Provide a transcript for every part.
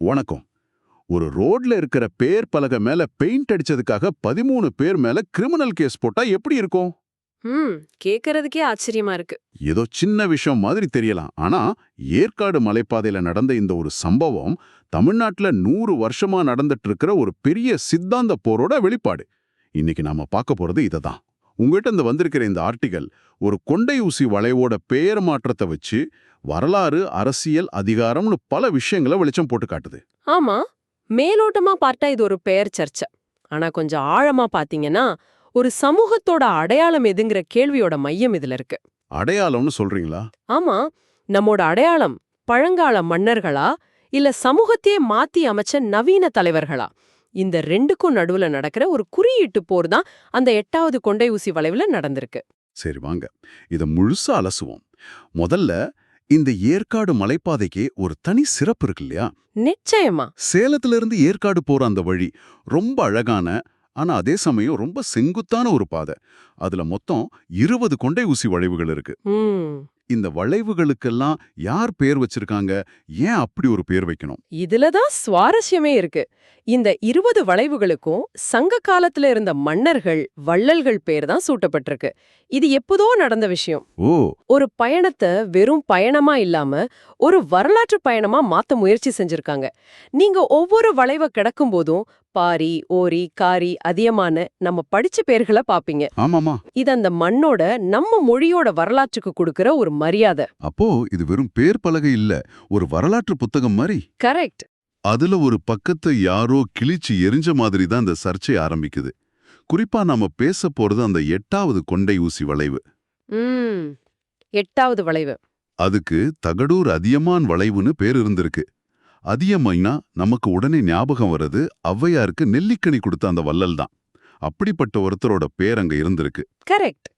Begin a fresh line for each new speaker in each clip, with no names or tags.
வணக்கம். ஒரு ரோட்ல இருக்கிற பேர் பலகை மேல பெயிண்ட் அடிச்சதுக்காக பதிமூணு பேர் மேல கிரிமினல் கேஸ் போட்டா எப்படி இருக்கும்?
ம் கேக்குறதுக்கே ஆச்சரியமா இருக்கு.
ஏதோ சின்ன விஷயம் மாதிரி தெரியலாம். ஆனா ஏற்காடு மலைப்பாதையில நடந்த இந்த ஒரு சம்பவம் தமிழ்நாட்டுல நூறு வருஷமா நடந்துட்டு இருக்கிற ஒரு பெரிய சித்தாந்த போரோட வெளிப்பாடு. இன்னைக்கு நாம பார்க்க போறது இததான். உங்ககிட்ட இந்த வந்திருக்கிற இந்த ஆர்டிகல் ஒரு கொண்டை ஊசி வளைவோட பெயர் மாற்றத்தை வச்சு வரலாறு அரசியல் அதிகாரம்னு பல விஷயங்களை வெளிச்சம் போட்டு காட்டுது.
ஆமா மேலோட்டமா பார்த்தா இது ஒரு பெயர் சர்ச்சை. ஆனா கொஞ்சம் ஆழமா பாத்தீங்கன்னா ஒரு சமூகத்தோட அடையாளம் எதுங்கிற கேள்வியோட மையம் இதுல இருக்கு.
அடையாளம்னு சொல்றீங்களா?
ஆமா நம்மோட அடையாளம் பழங்கால மன்னர்களா இல்ல சமூகத்தையே மாத்தி அமைச்ச நவீன தலைவர்களா? இந்த ரெண்டுக்கும் நடுவுல நடக்கிற ஒரு குறியீட்டு போர் தான் அந்த எட்டாவது கொண்டை ஊசி வளைவுல நடந்திருக்கு.
சரி வாங்க இத முழுசா அலசுவோம். முதல்ல இந்த ஏற்காடு மலைப்பாதைக்கு ஒரு தனி சிறப்பு இருக்கு இல்லையா?
நிச்சயமா.
சேலத்துல இருந்து ஏற்காடு போற அந்த வழி ரொம்ப அழகான ஆனா அதே சமயம் ரொம்ப செங்குத்தான ஒரு பாதை. அதுல மொத்தம் இருபது கொண்டை ஊசி வளைவுகள் இருக்கு. இந்த வளைவுகளுக்கெல்லாம் யார் பேர் வச்சிருக்காங்க? ஏன் அப்படி ஒரு பேர் வைக்கணும்?
இதுலதான் சுவாரஸ்யமே இருக்கு. இந்த இருபது வளைவுகளுக்கும் சங்க காலத்துல இருந்த மன்னர்கள் வள்ளல்கள் பேர் தான் சூட்டப்பட்டிருக்கு. இது எப்போதோ நடந்த விஷயம்.
ஓ.
ஒரு பயணத்தை வெறும் பயணமா இல்லாம ஒரு வரலாற்று பயணமா மாத்த முயற்சி செஞ்சிருக்காங்க. நீங்க ஒவ்வொரு வளைவை கிடக்கும் போதும் பாரி ஓரி காரி அதியமான நம்ம படிச்ச பேர்களை பாப்பீங்க.
ஆமாமா.
இது அந்த மண்ணோட நம்ம மொழியோட வரலாற்றுக்கு கொடுக்கிற ஒரு மரியாதை.
அப்போ இது வெறும் பேர் பலகை இல்ல ஒரு வரலாற்று புத்தகம் மாதிரி
கரெக்ட்.
அதுல ஒரு பக்கத்தை யாரோ கிழிச்சு எரிஞ்ச மாதிரி தான் இந்த சர்ச்சை ஆரம்பிக்குது. குறிப்பா நாம பேச போறது அந்த எட்டாவது கொண்டை ஊசி வளைவு.
எட்டாவது வளைவு.
அதுக்கு தகடூர் அதியமான் வளைவுன்னு பேர் இருந்திருக்கு. அதியமைனா நமக்கு உடனே ஞாபகம் வர்றது ஔவையாருக்கு நெல்லிக்கனி கொடுத்த அந்த வள்ளல் தான். அப்படிப்பட்ட ஒருத்தரோட பேர் அங்க இருந்திருக்கு.
கரெக்ட்.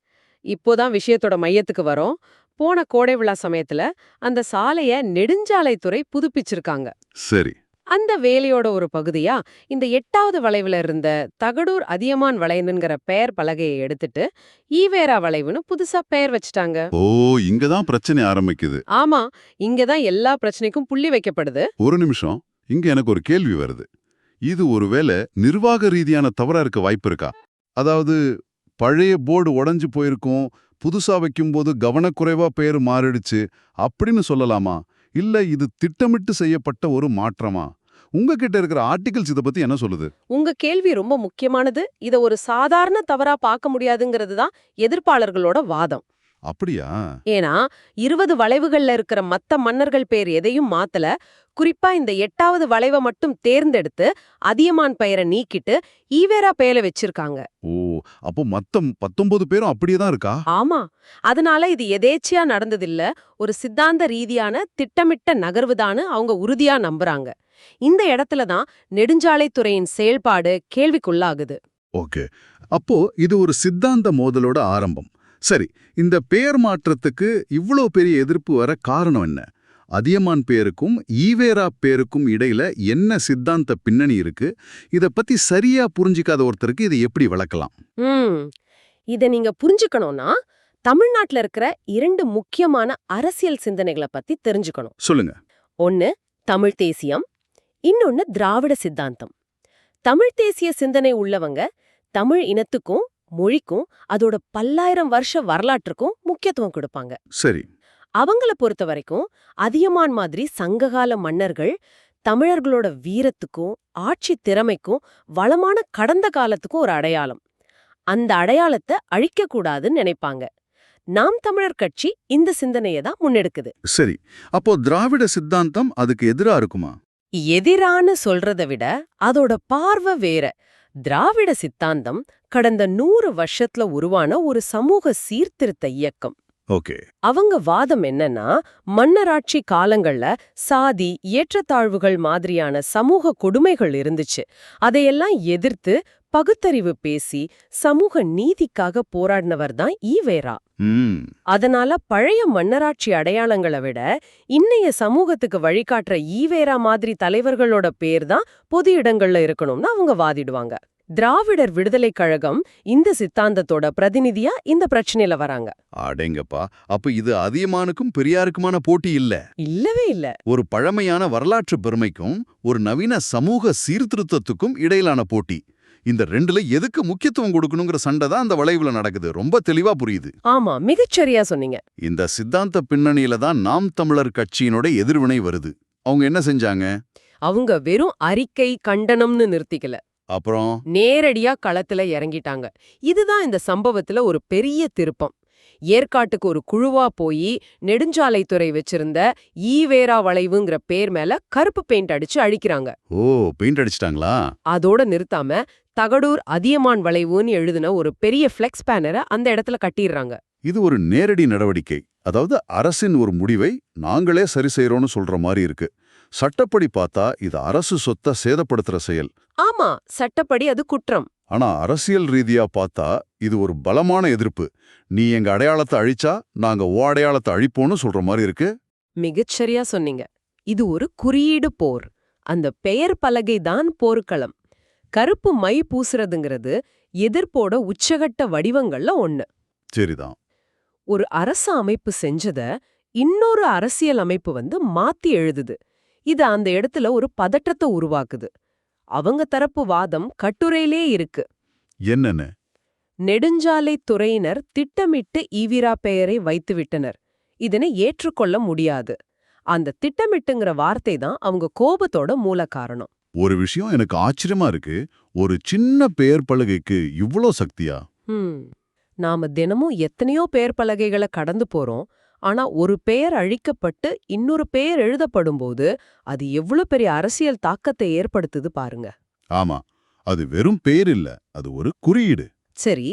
இப்போதான் விஷயத்தோட மையத்துக்கு வரோம். போன கோடை விழா சமயத்துல அந்த சாலைய நெடுஞ்சாலைத்துறை புதுப்பிச்சிருக்காங்க.
சரி.
அந்த வேலையோட ஒரு பகுதியா இந்த எட்டாவது வளைவுல இருந்த தகடூர் அதியமான் வளைவுங்கிற பெயர் பலகையை எடுத்துட்டு ஈவேரா வளைவுன்னு புதுசா பெயர் வச்சுட்டாங்க.
ஓ இங்கதான் பிரச்சனை ஆரம்பிக்குது.
ஆமா இங்கதான் எல்லா பிரச்சனைக்கும் புள்ளி வைக்கப்படுது.
ஒரு நிமிஷம் இங்க எனக்கு ஒரு கேள்வி வருது. இது ஒருவேளை நிர்வாக ரீதியான தவறா இருக்க வாய்ப்பு இருக்கா? அதாவது பழைய போர்டு உடைஞ்சு போயிருக்கும் புதுசா வைக்கும்போது கவனக்குறைவா பேர் மாறிடுச்சு அப்படின்னு சொல்லலாமா? இல்ல இது திட்டமிட்டு செய்யப்பட்ட ஒரு மாற்றமா? உங்ககிட்ட இருக்கிற ஆர்டிகல்ஸ் இத பத்தி என்ன சொல்லுது?
உங்க கேள்வி ரொம்ப முக்கியமானது. இத ஒரு சாதாரண தவறா பார்க்க முடியாதுங்கிறது தான் எதிர்ப்பாளர்களோட வாதம்.
அப்படியா?
ஏன்னா இருபது வளைவுகள்ல இருக்கிற மத்த மன்னர்கள் பேர் எதையும் மாத்தல. குறிப்பா இந்த எட்டாவது வளைவை மட்டும் தேர்ந்தெடுத்து அதியமான் பெயரை நீக்கிட்டு ஈவேரா பெயரை வச்சிருக்காங்க.
ஓ அப்போ மொத்தம் பத்தொன்பது பேரும் அப்படியே தான் இருக்கா?
ஆமா. அதனால இது எதேச்சியா நடந்ததில்ல. ஒரு சித்தாந்த ரீதியான திட்டமிட்ட நகர்வுதான்னு அவங்க உறுதியா நம்புறாங்க. இந்த இடத்துல தான் நெடுஞ்சாலைத்துறையின் செயல்பாடு கேள்விக்குள்ளாகுது.
ஓகே. அப்போ இது ஒரு சித்தாந்த மோதலோட ஆரம்பம். சரி இந்த பெயர் மாற்றத்துக்கு இவ்ளோ பெரிய எதிர்ப்பு வர காரணம் என்ன? அதியமான் பேருக்கும் ஈவேரா பேருக்கும் இடையில என்ன சித்தாந்த பின்னணி இருக்கு? இத பத்தி சரியா புரிஞ்சிக்காத ஒருத்தருக்கு இதை எப்படி விளக்கலாம்?
இத நீங்க புரிஞ்சுக்கணும்னா தமிழ்நாட்டுல இருக்கிற இரண்டு முக்கியமான அரசியல் சிந்தனைகளை பத்தி தெரிஞ்சுக்கணும்.
சொல்லுங்க.
ஒன்னு தமிழ் தேசியம் இன்னொன்னு திராவிட சித்தாந்தம். தமிழ் தேசிய சிந்தனை உள்ளவங்க தமிழ் இனத்துக்கும் மொழிக்கும் அதோட பல்லாயிரம் வருஷ வரலாற்றுக்கும் முக்கியத்துவம் கொடுப்பாங்க.
சரி.
அவங்கள பொறுத்த வரைக்கும் அதியமான் மாதிரி சங்ககால மன்னர்கள் தமிழர்களோட வீரத்துக்கும் ஆட்சி திறமைக்கும் வளமான கடந்த காலத்துக்கும் ஒரு அடையாளம். அந்த அடையாளத்தை அழிக்கக்கூடாதுன்னு நினைப்பாங்க. நாம் தமிழர் கட்சி இந்த சிந்தனையை தான் முன்னெடுக்குது.
சரி. அப்போ திராவிட சித்தாந்தம் அதுக்கு எதிரா இருக்குமா?
எதிரான்னு சொல்றத விட அதோட பார்வை வேற. திராவிட சித்தாந்தம் கடந்த நூறு வருஷத்துல உருவான ஒரு சமூக சீர்திருத்த இயக்கம். அவங்க வாதம் என்னன்னா மன்னராட்சி காலங்கள்ல சாதி ஏற்றத்தாழ்வுகள் மாதிரியான சமூக கொடுமைகள் இருந்துச்சு. அதையெல்லாம் எதிர்த்து பகுத்தறிவு பேசி சமூக நீதிக்காக போராடினவர் தான் ஈவேரா அதனால பழைய மன்னராட்சி அடையாளங்களை விட இன்னைய சமூகத்துக்கு வழிகாட்டுற ஈவேரா மாதிரி தலைவர்களோட பேர் தான் பொது இடங்கள்ல இருக்கணும்னு அவங்க வாதிடுவாங்க. திராவிடர் விடுதலைக் கழகம் இந்த சித்தாந்தத்தோட பிரதிநிதியா இந்த பிரச்சனையில வராங்க.
அடேங்கப்பா அப்ப இது அதியமானுக்கும் பெரியாருக்குமான போட்டி இல்ல?
இல்லவே இல்ல.
ஒரு பழமையான வரலாற்று பெருமைக்கும் ஒரு நவீன சமூக சீர்திருத்தத்துக்கும் இடையிலான போட்டி. இந்த ரெண்டுல எதுக்கு முக்கியத்துவம் கொடுக்கணுங்கிற சண்டை தான் அந்த வளைவுல நடக்குது. ரொம்ப தெளிவா புரியுது.
ஆமா மிகச்சரியா சொன்னீங்க.
இந்த சித்தாந்த பின்னணியில தான் நாம் தமிழர் கட்சியினோட எதிர்வினை வருது. அவங்க என்ன செஞ்சாங்க?
அவங்க வெறும் அறிக்கை கண்டனம்னு நிறுத்திக்கல.
அப்புறம்?
நேரடியா களத்துல இறங்கிட்டாங்க. இதுதான் இந்த சம்பவத்துல ஒரு பெரிய திருப்பம். ஏற்காட்டுக்கு ஒரு குழுவா போய் நெடுஞ்சாலைத்துறை வச்சிருந்த ஈவேரா வளைவுங்கிற பேர் மேல கருப்பு பெயிண்ட் அடிச்சு அழிக்கிறாங்க.
ஓ பெயிண்ட் அடிச்சிட்டாங்களா?
அதோட நிறுத்தாம தகடூர் அதியமான் வளைவுன்னு எழுதின ஒரு பெரிய ஃப்ளெக்ஸ் பேனரை அந்த இடத்துல கட்டிடுறாங்க.
இது ஒரு நேரடி நடவடிக்கை. அதாவது அரசின் ஒரு முடிவை நாங்களே சரி செய்றோம்னு சொல்ற மாதிரி இருக்கு. சட்டப்படி பார்த்தா இது அரசு சொத்தை சேதப்படுத்துற செயல்.
ஆமா சட்டப்படி அது குற்றம்.
ஆனா அரசியல் ரீதியா பார்த்தா இது ஒரு பலமான எதிர்ப்பு. நீ எங்க அடையாளத்தை அழிச்சா நாங்க ஓ அடையாளத்தை அழிப்போம்னு சொல்ற மாதிரி இருக்கு.
மிகச்சரியா சொன்னீங்க. இது ஒரு குறியீடு போர். அந்த பெயர் பலகை தான் போர்க்களம். கருப்பு மை பூசுறதுங்கிறது எதிர்ப்போட உச்சகட்ட வடிவங்கள்ல ஒண்ணு.
சரிதான்.
ஒரு அரசு அமைப்பு செஞ்சத இன்னொரு அரசியல் அமைப்பு வந்து மாத்தி எழுதுது. இது அந்த இடத்துல ஒரு பதற்றத்தை உருவாக்குது. அவங்க தரப்பு வாதம் கட்டுரையிலே இருக்கு.
என்னன்னு?
நெடுஞ்சாலை துறையினர் திட்டமிட்டு ஈவிரா பெயரை வைத்துவிட்டனர் இதனை ஏற்றுக்கொள்ள முடியாது. அந்த திட்டமிட்டுங்கிற வார்த்தை தான் அவங்க கோபத்தோட மூல காரணம்.
ஒரு விஷயம் எனக்கு ஆச்சரியமா இருக்கு. ஒரு சின்ன பெயர் பலகைக்கு இவ்ளோ சக்தியா?
ஹம். நாம தினமும் எத்தனையோ பெயர் பலகைகளை கடந்து போறோம். ஆனா ஒரு பெயர் அழிக்கப்பட்டு இன்னொரு பெயர் எழுதப்படும்போது அது எவ்வளவு பெரிய அரசியல் தாக்கத்தை ஏற்படுத்துது பாருங்க.
ஆமா. அது வெறும் பெயர் இல்ல அது ஒரு குறியீடு.
சரி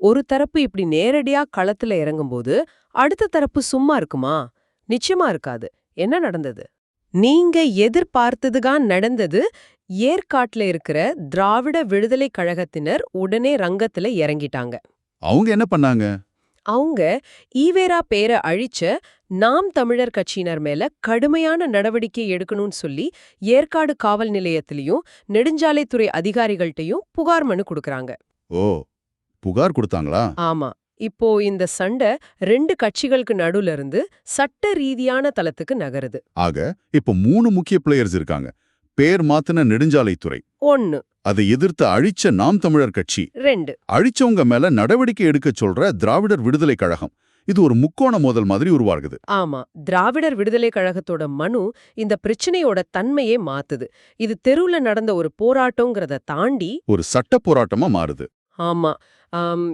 ஒரு தரப்பு இப்படி நேரடியா களத்துல இறங்கும்போது அடுத்த தரப்பு சும்மா இருக்குமா? நிச்சயமா இருக்காது. என்ன நடந்தது? நீங்க எதிர்பார்த்ததுதான் நடந்தது ஏற்காட்டுல இருக்கிற திராவிட விடுதலை கழகத்தினர் உடனே ரங்கத்துல இறங்கிட்டாங்க.
அவங்க என்ன பண்ணாங்க?
அவங்க ஈவேரா பேரை அழிச்ச நாம் தமிழர் கட்சியினர் மேல கடுமையான நடவடிக்கை எடுக்கணும்னு சொல்லி ஏற்காடு காவல் நிலையத்திலயும் நெடுஞ்சாலைத்துறை அதிகாரிகள்ட்டயும் புகார் மனு கொடுக்கறாங்க.
ஓ புகார் கொடுத்தாங்களா?
ஆமா. இப்போ இந்த சண்டை ரெண்டு கட்சிகளுக்கு நடுவுல இருந்து சட்ட ரீதியான தளத்துக்கு நகருது.
ஆக இப்ப மூணு முக்கிய பிளேயர்ஸ் இருக்காங்க. பேர் மாத்தின நெடுஞ்சாலைத்துறை.
ஒன்னு
அதை எதிர்த்து அழிச்ச நாம் தமிழர் கட்சி.
ரெண்டு.
அழிச்சவங்க மேல நடவடிக்கை எடுக்க சொல்ற திராவிடர் விடுதலை கழகம். இது ஒரு முக்கோண மோதல் மாதிரி உருவாகுது.
ஆமா. திராவிடர் விடுதலை கழகத்தோட மனு இந்த பிரச்சனையோட தன்மையே மாத்துது. இது தெருவுல நடந்த ஒரு போராட்டங்கிறத தாண்டி
ஒரு சட்ட போராட்டமா மாறுது.
ஆமா.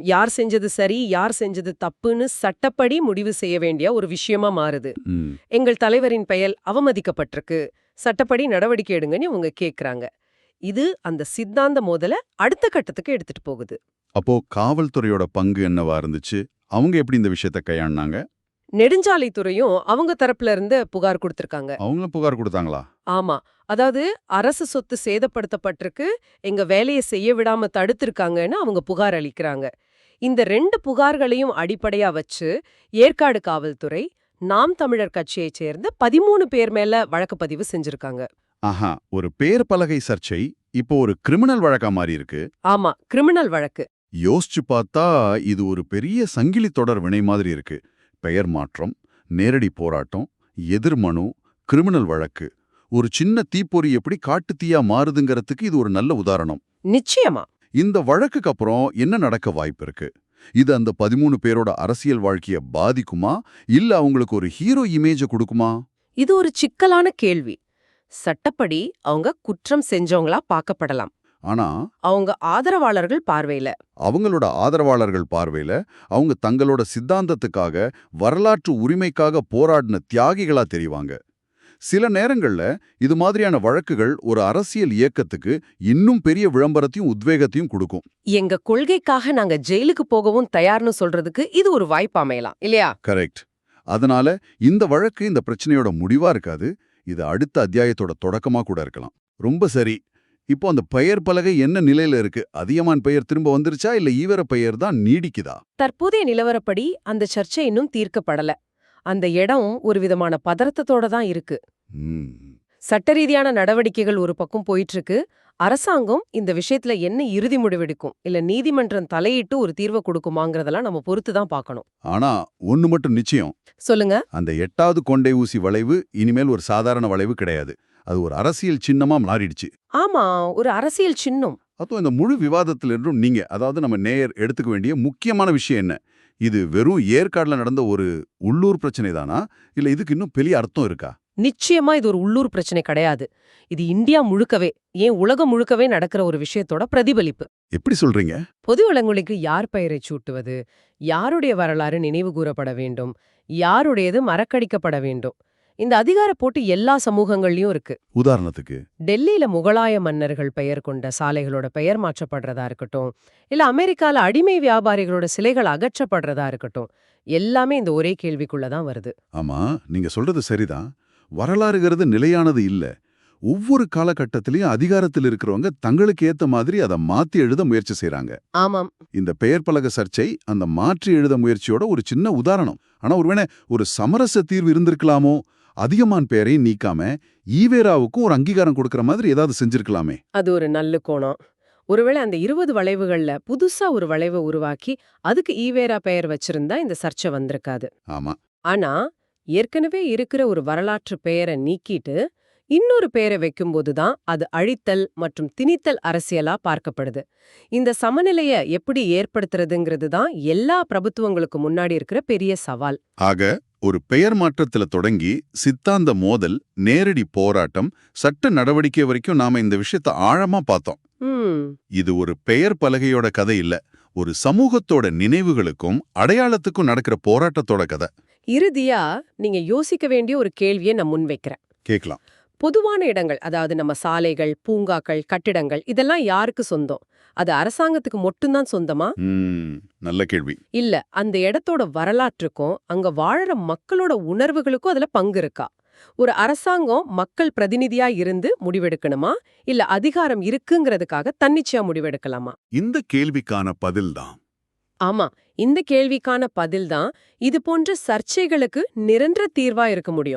யார் செஞ்சது சரி யார் செஞ்சது தப்புன்னு சட்டப்படி முடிவு செய்ய வேண்டிய ஒரு விஷயமா மாறுது. எங்கள் தலைவரின் பெயர் அவமதிக்கப்பட்டிருக்கு. சட்டப்படி நடவடிக்கை எடுங்கன்னு இவங்க கேக்குறாங்க. இது அந்த சித்தாந்த மோதல அடுத்த கட்டத்துக்கு எடுத்துட்டு போகுது.
அப்போ காவல்துறையோட பங்கு என்னவா இருந்துச்சு? அவங்க எப்படி இந்த விஷயத்த கையாண்டாங்க?
நெடுஞ்சாலைத்துறையும் அவங்க தரப்புல இருந்து புகார் கொடுத்திருக்காங்க.
அவங்களும் புகார் கொடுத்தாங்களா?
ஆமா. அதாவது அரசு சொத்து சேதப்படுத்தப்பட்டிருக்கு எங்க வேலையை செய்ய விடாம தடுத்திருக்காங்கன்னு அவங்க புகார் அளிக்கிறாங்க. இந்த ரெண்டு புகார்களையும் அடிப்படையா வச்சு ஏற்காடு காவல்துறை நாம் தமிழர் கட்சியைச் சேர்ந்த பதிமூணு பேர் மேல வழக்கு பதிவு செஞ்சிருக்காங்க.
ஆஹா ஒரு பேர் பலகை சர்ச்சை இப்போ ஒரு கிரிமினல் வழக்கா மாறி இருக்கு.
ஆமா கிரிமினல் வழக்கு.
யோசிச்சு பார்த்தா இது ஒரு பெரிய சங்கிலி தொடர் வினை மாதிரி இருக்கு. பெயர் மாற்றம் நேரடி போராட்டம் எதிர்மனு கிரிமினல் வழக்கு. ஒரு சின்ன தீப்பொறி எப்படி காட்டு தீயா மாறுதுங்கிறதுக்கு இது ஒரு நல்ல உதாரணம்.
நிச்சயமா.
இந்த வழக்குக்கு அப்புறம் என்ன நடக்க வாய்ப்பு இருக்கு? இது அந்த பதிமூணு பேரோட அரசியல் வாழ்க்கைய பாதிக்குமா? இல்ல அவங்களுக்கு ஒரு ஹீரோ இமேஜ கொடுக்குமா?
இது ஒரு சிக்கலான கேள்வி. சட்டப்படி அவங்க குற்றம் செஞ்சவங்களா பார்க்கப்படலாம்.
ஆனா
அவங்க ஆதரவாளர்கள் பார்வையில.
அவங்களோட ஆதரவாளர்கள் பார்வையில அவங்க தங்களோட சித்தாந்தத்துக்காக வரலாற்று உரிமைக்காக போராடின தியாகிகளா தெரிவாங்க. சில நேரங்கள்ல இது மாதிரியான வழக்குகள் ஒரு அரசியல் இயக்கத்துக்கு இன்னும் பெரிய விளம்பரத்தையும் உத்வேகத்தையும் கொடுக்கும்.
எங்க கொள்கைக்காக நாங்க ஜெயிலுக்கு போகவும் தயார்னு சொல்றதுக்கு இது ஒரு வாய்ப்பு அமையலாம் இல்லையா?
கரெக்ட். அதனால இந்த வழக்கு இந்த பிரச்சனையோட முடிவா இருக்காது இது அடுத்த அத்தியாயத்தோட தொடக்கமா கூட இருக்கலாம். ரொம்ப சரி. இப்போ அந்த பெயர் பலகை என்ன நிலையில இருக்கு? அதியமான் பெயர் திரும்ப வந்துருச்சா? இல்ல ஈவர பெயர் தான் நீடிக்குதா?
தற்போதைய நிலவரப்படி அந்த சர்ச்சை இன்னும் தீர்க்கப்படல. அந்த இடம் ஒரு விதமான பதற்றத்தோட தான் இருக்கு.
ம்
சட்ட ரீதியான நடவடிக்கைகள் ஒரு பக்கம் போயிட்டு இருக்கு அரசாங்கம் இந்த விஷயத்துல என்ன இறுதி முடிவெடுக்கும்? இல்ல நீதிமன்றம் தலையிட்டு ஒரு தீர்வை கொடுக்குமாங்கறதெல்லாம் நம்ம பொறுத்து தான் பார்க்கணும்.
ஆனா ஒண்ணு மட்டும் நிச்சயம்.
சொல்லுங்க.
அந்த எட்டாவது கொண்டை ஊசி வளைவு இனிமேல் ஒரு சாதாரண வளைவு கிடையாது. அது ஒரு அரசியல் சின்னமா மாறிடுச்சு.
ஆமா ஒரு அரசியல் சின்னம்.
அதுவும் இந்த முழு விவாதத்திலிருந்தும் நீங்க அதாவது நம்ம நேயர் எடுத்துக்க வேண்டிய முக்கியமான விஷயம் என்ன? இது வெறும் ஏற்காடுல நடந்த ஒரு உள்ளூர் பிரச்சனை தானா? இல்ல இதுக்கு இன்னும் பெரிய அர்த்தம் இருக்கா?
நிச்சயமா இது ஒரு உள்ளூர் பிரச்சனை கிடையாது. இது இந்தியா முழுக்கவே ஏன் உலகம் முழுக்கவே நடக்கிற ஒரு விஷயத்தோட பிரதிபலிப்பு.
எப்படி சொல்றீங்க?
பொது வளங்களுக்கு யார் பெயரை சூட்டுவது? யாருடைய வரலாறு நினைவு கூறப்பட வேண்டும்? யாருடையது மறக்கடிக்கப்பட வேண்டும்? இந்த அதிகார போட்டி எல்லா சமூகங்கள்லயும் இருக்கு.
உதாரணத்துக்கு?
டெல்லியில முகலாய மன்னர்கள் பெயர் கொண்ட சாலைகளோட பெயர் மாற்றப்படுறதா இருக்கட்டும் இல்ல அமெரிக்கால அடிமை வியாபாரிகளோட சிலைகள் அகற்றப்படுறதா இருக்கட்டும் எல்லாமே இந்த ஒரே கேள்விக்குள்ள தான் வருது.
ஆமா நீங்க சொல்றது சரிதான். வரலாறுகிறது நிலையானது இல்ல. ஒவ்வொரு காலகட்டத்திலயும் அதிகாரத்தில் இருக்கிறவங்க தங்களுக்கு ஏத்த மாதிரி அதை மாத்தி எழுத முயற்சி செய்றாங்க.
ஆமாம்.
இந்த பெயர் பலக சர்ச்சை அந்த மாற்றி எழுத முயற்சியோட ஒரு சின்ன உதாரணம். ஆனா ஒருவேளை ஒரு சமரச தீர்வு இருந்திருக்கலாமோ? அதிகமான் பெயரை நீக்காம ஈவேராவுக்கும் ஒரு அங்கீகாரம் கொடுக்கற மாதிரி ஏதாவது செஞ்சிருக்கலாமே.
அது ஒரு நல்ல கோணம். ஒருவேளை அந்த இருபது வளைவுகள்ல புதுசா ஒரு வளைவை உருவாக்கி அதுக்கு ஈவேரா பெயர் வச்சிருந்தா இந்த சர்ச்சை வந்திருக்காது.
ஆமா.
ஆனா ஏற்கனவே இருக்கிற ஒரு வரலாற்று பெயரை நீக்கிட்டு இன்னொரு பெயரை வைக்கும்போது தான் அது அழித்தல் மற்றும் திணித்தல் அரசியலா பார்க்கப்படுது. இந்த சமநிலைய எப்படி ஏற்படுத்துறதுங்கிறது தான் எல்லா பிரபுத்துவங்களுக்கு முன்னாடி இருக்கிற பெரிய சவால்.
ஆக ஒரு பெயர் மாற்றத்துல தொடங்கி சித்தாந்த மோதல் நேரடி போராட்டம் சட்ட நடவடிக்கை வரைக்கும் நாம இந்த விஷயத்தை ஆழமா பார்த்தோம். இது ஒரு பெயர் பலகையோட கதை இல்ல. ஒரு சமூகத்தோட நினைவுகளுக்கும் அடையாளத்துக்கும் நடக்கிற போராட்டத்தோட கதை.
இறுதியா நீங்க யோசிக்க வேண்டிய ஒரு கேள்வியை நான் முன்வைக்கிறேன்.
கேட்கலாம்.
பொதுவான இடங்கள் அதாவது நம்ம சாலைகள் பூங்காக்கள் கட்டிடங்கள் இதெல்லாம் யாருக்கு சொந்தம்? அது அரசாங்கத்துக்கு மட்டும்தான் சொந்தமா?
நல்ல கேள்வி.
இல்ல அந்த இடத்தோட வரலாற்றுக்கும் அங்க வாழற மக்களோட உணர்வுகளுக்கும் அதுல பங்கு இருக்கா? ஒரு அரசாங்கம் மக்கள் பிரதிநிதியா இருந்து முடிவெடுக்கணுமா? இல்ல அதிகாரம் இருக்குங்கிறதுக்காக தன்னிச்சையா முடிவெடுக்கலாமா?
இந்த கேள்விக்கான பதில்தான்
ஆமா இந்த கேள்விக்கான பதில்தான் இது போன்ற சர்ச்சைகளுக்கு நிரந்தர தீர்வா இருக்க முடியும்.